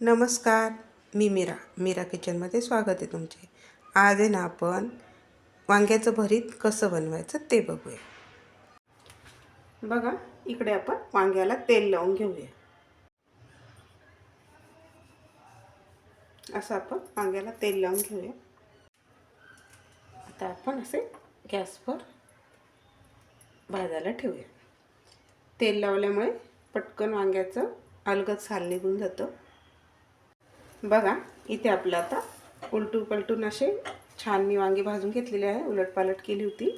नमस्कार मी मीरा. मीरा किचनमध्ये स्वागत आहे तुमचे. आज आहे ना आपण वांग्याचं भरीत कसं बनवायचं ते बघूया. बघा इकडे आपण वांग्याला तेल लावून घेऊया. असं आपण वांग्याला तेल लावून घेऊया. आता आपण असे गॅसवर भाजायला ठेवूया. तेल लावल्यामुळे पटकन वांग्याचं अलगद साल निघून जातं. बघा इथे आपलं आता उलटून पलटून असे छान मी वांगी भाजून घेतलेले आहे. उलटपालट केली होती.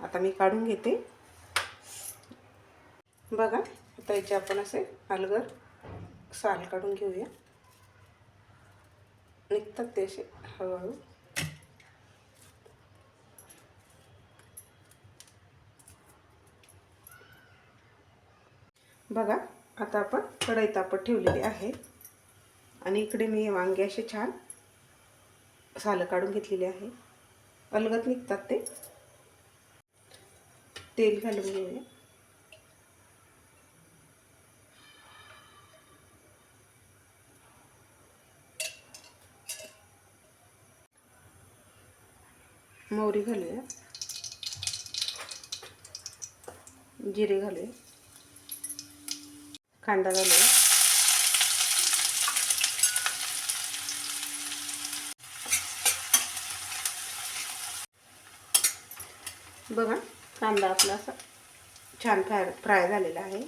आता मी काढून घेते. बघा आता याचे आपण असे अलगर साल काढून घेऊया. निघतात ते असे हळूहळू. बघा आता आपण कढई तापत ठेवलेली आहे. आणि इकडे मी वांगे असे छान सालं काढून घेतलेले आहे. अलगत निघतात ते. तेल घालून घेऊया. मोहरी घालूया. जिरे घालूया. कांदा घालूया. बघा कांदा आपला असा छान फ्राय फ्राय झालेला आहे.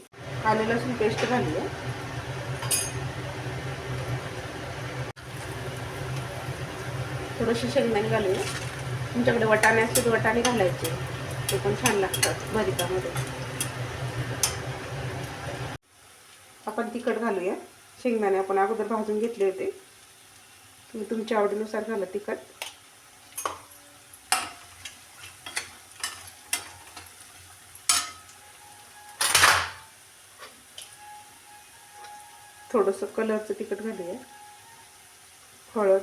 आले लसूण पेस्ट घालूया थोडंसं शेंगदाणे घालूया तुमच्याकडे वटाणे असते तर वटाणे घालायचे. ते पण छान लागतात भरितामध्ये. आपण तिखट घालूया. शेंगदाणे आपण अगोदर भाजून घेतले होते. तुम्ही तुमच्या आवडीनुसार घाला तिखट. थोडंसं कलरचं तिखट घालूया. हळद.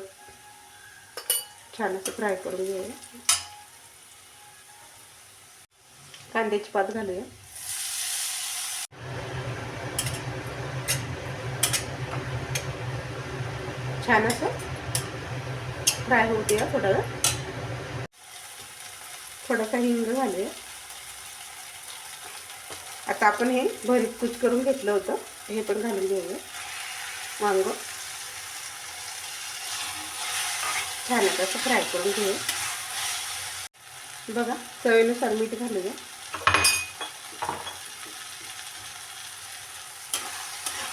छान असं फ्राय करून घेऊया. कांद्याची पात घालूया. छान असं फ्राय होऊ द्या थोडा. वेळ थोडासा हिंग घालूया. आता आपण हे भरीत कुच करून घेतलं होतं. हे पण घालून घेऊया. वांग. छान आता असं फ्राय करून घेऊ. बघा चवीनुसार मीठ घालूया.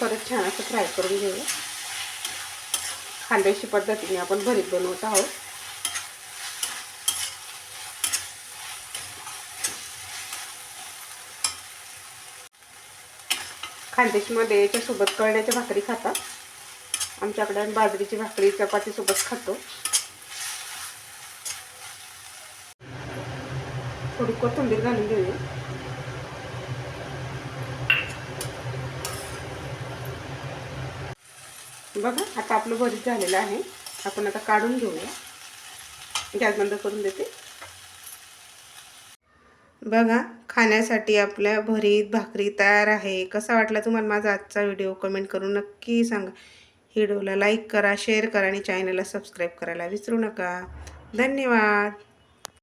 परत छान असं फ्राय करून घेऊया खांद्याशी पद्धतीने आपण भरीत बनवत आहोत. खानदेशमध्ये याच्यासोबत कळण्याच्या भाकरी खातात. आमच्याकडे बाजरीची भाकरी चपातीसोबत खातो. थोडी कोथिंबीर घालून घेऊया. बघा आता आपलं भरीत झालेलं आहे. आपण आता काढून घेऊया. गॅस बंद करून देते. बघा खाण्यासाठी आपल्या भरीत भाकरी तयार आहे. कसा वाटला तुम्हाला माझा आजचा व्हिडिओ? कमेंट करून नक्की सांगा. व्हिडिओला लाईक करा शेअर करा आणि चॅनलला सबस्क्राईब करायला विसरू नका. धन्यवाद.